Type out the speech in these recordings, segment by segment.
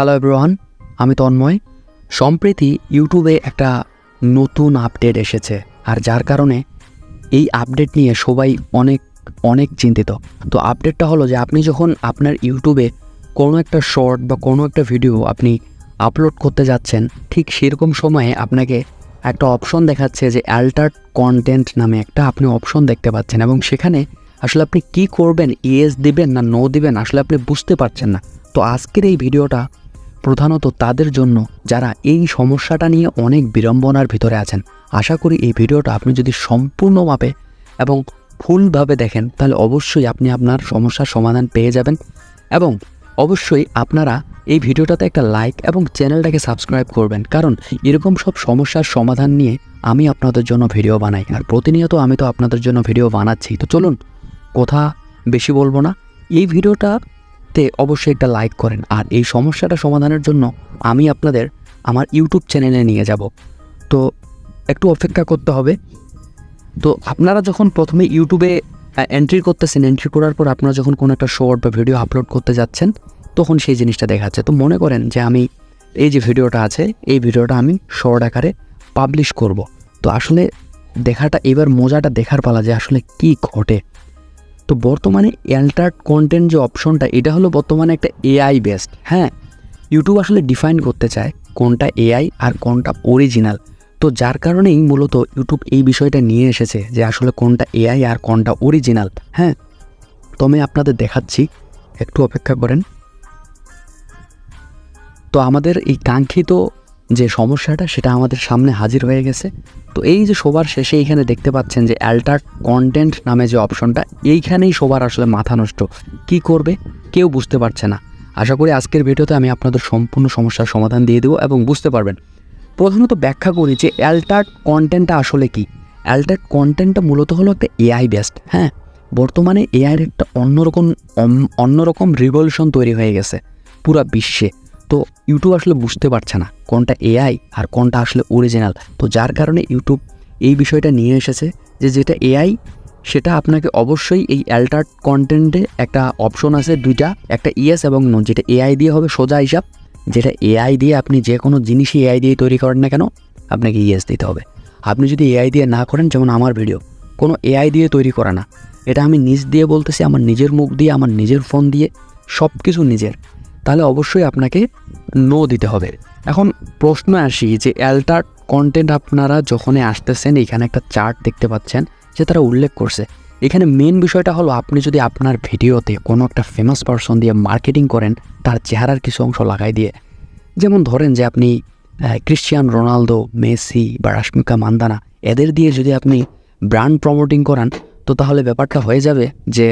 Hello everyone আমি তন্ময়। সম্প্রতি ইউটিউবে একটা নতুন আপডেট এসেছে, আর যার কারণে এই আপডেট নিয়ে সবাই অনেক অনেক চিন্তিত। তো আপডেটটা হলো যে আপনি যখন আপনার ইউটিউবে কোনো একটা শর্ট বা কোনো একটা ভিডিও আপনি আপলোড করতে যাচ্ছেন, ঠিক সেরকম সময়ে আপনাকে একটা অপশন দেখাচ্ছে যে অ্যাল্টার কন্টেন্ট নামে একটা আপনি অপশন দেখতে পাচ্ছেন এবং সেখানে আসলে আপনি কি করবেন, ইয়েস দিবেন না নো দিবেন আসলে আপনি বুঝতে পারছেন না। তো আজকের এই ভিডিওটা প্রধানত তাদের জন্য যারা এই সমস্যাটা নিয়ে অনেক বিড়ম্বনার ভিতরে আছেন। আশা করি এই ভিডিওটা আপনি যদি সম্পূর্ণ মাপে এবং ফুলভাবে দেখেন, তাহলে অবশ্যই আপনি আপনার সমস্যার সমাধান পেয়ে যাবেন এবং অবশ্যই আপনারা এই ভিডিওটাতে একটা লাইক এবং চ্যানেলটাকে সাবস্ক্রাইব করবেন। কারণ এরকম সব সমস্যার সমাধান নিয়ে আমি আপনাদের জন্য ভিডিও বানাই। আর প্রতিনিয়ত আমি তো আপনাদের জন্য ভিডিও বানাচ্ছি। তো চলুন, কথা বেশি বলব না। এই ভিডিওটাতে অবশ্যই একটা লাইক করেন। আর এই সমস্যাটা সমাধানের জন্য আমি আপনাদের আমার ইউটিউব চ্যানেলে নিয়ে যাব। তো একটু অপেক্ষা করতে হবে। তো আপনারা যখন প্রথমে ইউটিউবে এন্ট্রি করতেছেন এন্ট্রি করার পর আপনারা যখন কোনো একটা শর্ট বা ভিডিও আপলোড করতে যাচ্ছেন, তখন সেই জিনিসটা দেখাচ্ছে। তো মনে করেন যে আমি এই যে ভিডিওটা আছে, এই ভিডিওটা আমি শর্ট আকারে পাবলিশ করব। তো আসলে দেখাটা, এবার মজাটা দেখার পালা যে আসলে কি ঘটে। তো বর্তমানে অ্যাল্টার্ড কন্টেন্ট যে অপশনটা এটা হলো বর্তমানে একটা এআই বেসড হ্যাঁ? ইউটিউব আসলে ডিফাইন করতে চায় কোনটা এআই আর কোনটা অরিজিনাল তো যার কারণেই মূলত ইউটিউব এই বিষয়টা নিয়ে এসেছে যে আসলে কোনটা এআই আর কোনটা অরিজিনাল হ্যাঁ? তো আমি আপনাদের দেখাচ্ছি, একটু অপেক্ষা করেন। তো আমাদের এই কাঙ্ক্ষিত যে সমস্যাটা, সেটা আমাদের সামনে হাজির হয়ে গেছে। তো এই যে সবার শেষে এইখানে দেখতে পাচ্ছেন যে অ্যাল্টার কন্টেন্ট নামে যে অপশনটা এইখানেই সবার আসলে মাথা নষ্ট। কি করবে, কেউ বুঝতে পারছে না। আশা করি আজকের ভিডিওতে আমি আপনাদের সম্পূর্ণ সমস্যার সমাধান দিয়ে দেবো এবং বুঝতে পারবেন। প্রথমত ব্যাখ্যা করি যে অ্যাল্টার্ড কন্টেন্টটা আসলে কি? অ্যাল্টার্ড কন্টেন্টটা মূলত হলো একটা এআই বেস্ট হ্যাঁ? বর্তমানে এআইয়ের একটা অন্যরকম অন্যরকম রিভলিউশন তৈরি হয়ে গেছে পুরা বিশ্বে। তো ইউটিউব আসলে বুঝতে পারছে না কোনটা এআই আর কোনটা আসলে অরিজিনাল তো যার কারণে ইউটিউব এই বিষয়টা নিয়ে এসেছে যে যেটা এআই সেটা আপনাকে অবশ্যই এই অ্যাল্টার্ড কন্টেন্টে একটা অপশন আছে দুইটা, একটা ইয়েস এবং নো যেটা এআই দিয়ে হবে সোজা হিসাব। যেটা এআই দিয়ে আপনি যে কোনো জিনিসই এআই দিয়ে তৈরি করেন না কেন, আপনাকে ইয়েস দিতে হবে। আপনি যদি এআই দিয়ে না করেন, যেমন আমার ভিডিও কোনো এআই দিয়ে তৈরি করা না। এটা আমি নিজ দিয়ে বলতেছি, আমার নিজের মুখ দিয়ে, আমার নিজের ফোন দিয়ে সব কিছু নিজের। তাহলে অবশ্যই আপনাকে নো দিতে হবে। এখন প্রশ্ন আসি যে অ্যাল্টার কন্টেন্ট আপনারা যখনই আসতেছেন, এখানে একটা চার্ট দেখতে পাচ্ছেন, যে তারা উল্লেখ করছে। এখানে মেন বিষয়টা হলো, আপনি যদি আপনার ভিডিওতে কোনো একটা ফেমাস পারসন দিয়ে মার্কেটিং করেন, তার চেহারার কিছু অংশ লাগাই দিয়ে। যেমন ধরেন যে আপনি ক্রিশ্চিয়ান রোনালদো মেসি বা রাশ্মিকা মান্দানা এদের দিয়ে যদি আপনি ব্র্যান্ড প্রমোটিং করান, তো তাহলে ব্যাপারটা হয়ে যাবে যে,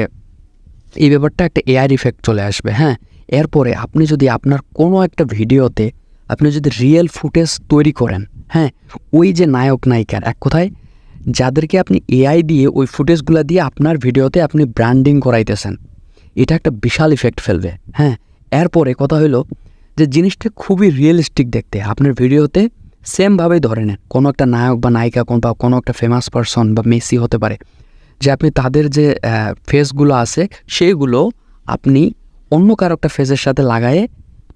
এই ব্যাপারটা একটা এআর ইফেক্ট চলে আসবে হ্যাঁ? এরপরে আপনি যদি আপনার কোনো একটা ভিডিওতে আপনি যদি রিয়েল ফুটেজ তৈরি করেন হ্যাঁ ওই যে নায়ক নায়িকার এক কথায়, যাদেরকে আপনি এআই দিয়ে ওই ফুটেজগুলো দিয়ে আপনার ভিডিওতে আপনি ব্র্যান্ডিং করাইতেছেন, এটা একটা বিশাল ইফেক্ট ফেলবে হ্যাঁ। এরপরে কথা হলো যে জিনিসটা খুবই রিয়েলিস্টিক দেখতে, আপনার ভিডিওতে সেমভাবেই ধরে নেন, কোনো একটা নায়ক বা নায়িকা কোন বা কোনো একটা ফেমাস পারসন বা মেসি হতে পারে, যে আপনি তাদের যে ফেসগুলো আছে, সেইগুলো আপনি অন্য কারও একটা ফেসের সাথে লাগায়ে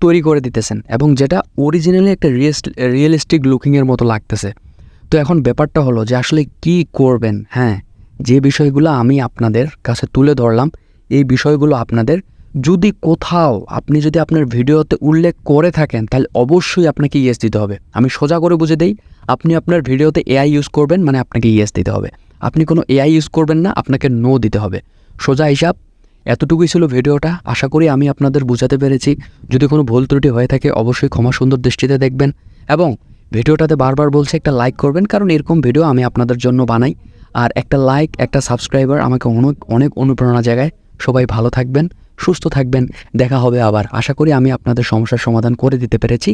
তৈরি করে দিতেছেন এবং যেটা অরিজিনালি একটা রিয়েলিস্টিক লুকিংয়ের মতো লাগতেছে। তো এখন ব্যাপারটা হলো যে আসলে কি করবেন? হ্যাঁ যে বিষয়গুলো আমি আপনাদের কাছে তুলে ধরলাম, এই বিষয়গুলো আপনাদের যদি কোথাও আপনি যদি আপনার ভিডিওতে উল্লেখ করে থাকেন, তাহলে অবশ্যই আপনাকে ইয়েস দিতে হবে। আমি সোজা করে বুঝে দেই, আপনি আপনার ভিডিওতে এআই ইউজ করবেন মানে আপনাকে ইয়েস দিতে হবে। আপনি কোনো এআই ইউজ করবেন না, আপনাকে নো দিতে হবে। সোজা হিসাব এতটুকুই ছিল ভিডিওটা। আশা করি আমি আপনাদের বোঝাতে পেরেছি। যদি কোনো ভুল ত্রুটি হয়ে থাকে, অবশ্যই ক্ষমা সুন্দর দৃষ্টিতে দেখবেন এবং ভিডিওটাতে বারবার বলছে, একটা লাইক করবেন, কারণ এরকম ভিডিও আমি আপনাদের জন্য বানাই। আর একটা লাইক একটা সাবস্ক্রাইবার আমাকে অনেক অনেক অনুপ্রেরণা জায়গায় সবাই ভালো থাকবেন, সুস্থ থাকবেন, দেখা হবে আবার। আশা করি আমি আপনাদের সমস্যার সমাধান করে দিতে পেরেছি।